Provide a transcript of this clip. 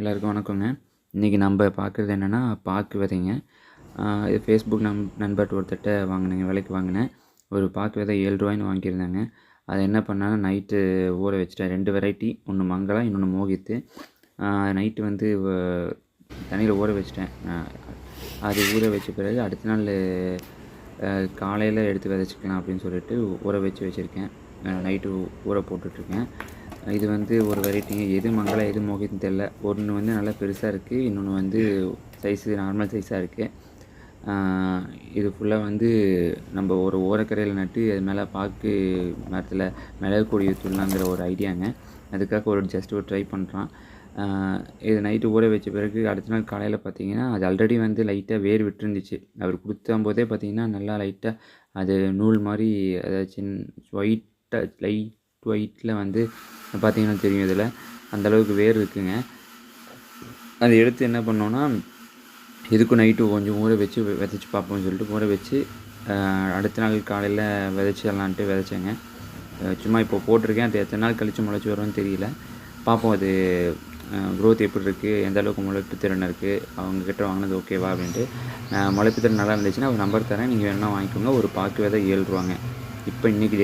எல்லாருக்கும் வணக்கங்க. இன்றைக்கி நம்ம பார்க்குறது என்னென்னா பாக்கு விதைங்க. இது ஃபேஸ்புக் நம் நண்பர்கிட்ட ஒருத்தட்ட வாங்கினேங்க விலைக்கு வாங்கினேன். ஒரு பாக்கு விதை ஏழு ரூபாய்ன்னு வாங்கியிருந்தாங்க. அதை என்ன பண்ணாலும் நைட்டு ஊற வச்சுட்டேன். ரெண்டு வெரைட்டி ஒன்று மங்களா இன்னொன்று மோகித்து. நைட்டு வந்து தண்ணியில் ஊற வச்சிட்டேன். அது ஊற வச்ச பிறகு அடுத்த நாள் காலையில் எடுத்து விதைச்சிக்கலாம் அப்படின்னு சொல்லிட்டு ஊற வச்சு வச்சுருக்கேன். நைட்டு ஊற போட்டுட்ருக்கேன். இது வந்து ஒரு வெரைட்டிங்க எது மங்களா எது மோகித்னு தெரில ஒன்று வந்து நல்லா பெருசாக இருக்குது இன்னொன்று வந்து சைஸு நார்மல் சைஸாக இருக்குது இது ஃபுல்லாக வந்து நம்ம ஒரு ஓரக்கரையில் நட்டு அது மேலே பாக்கு மரத்தில் மிளகு கொடி ஒரு ஐடியாங்க அதுக்காக ஒரு ஜஸ்ட் ஒரு ட்ரை பண்ணுறான் இது நைட்டு ஊற வச்ச பிறகு அடுத்த நாள் காலையில் பார்த்தீங்கன்னா அது ஆல்ரெடி வந்து லைட்டாக வேர் விட்டுருந்துச்சு. அவர் கொடுத்தம்போதே பார்த்தீங்கன்னா நல்லா லைட்டாக அது நூல் மாதிரி அதாவது சின் ஒயிட்டாக லைட் ஒயிட்டில் வந்து பார்த்தீங்கன்னா தெரியும் இதில். அந்தளவுக்கு வேர் இருக்குங்க. அதை எடுத்து என்ன பண்ணோன்னா இதுக்கும் நைட்டு கொஞ்சம் ஊற வச்சு விதைச்சி பார்ப்போம்னு சொல்லிட்டு ஊற வச்சு அடுத்த நாள் காலையில் விதைச்சிடலான்ட்டு விதைச்சேங்க. சும்மா இப்போ போட்டிருக்கேன். அது எத்தனை நாள் கழித்து முளைச்சி வரும்னு தெரியல. பார்ப்போம் அது க்ரோத் எப்படி இருக்குது எந்த அளவுக்கு முளைப்பு திறன் இருக்குது அவங்கக்கிட்ட வாங்கினது ஓகேவா அப்படின்ட்டு. முளைப்பு திறன் நல்லா இருந்துச்சுன்னா ஒரு நம்பர் தரேன். நீங்கள் வேணால் வாங்கிக்கோங்க. ஒரு பாக்கு விதை ஏழு ரூபாங்க இப்போ இன்றைக்கி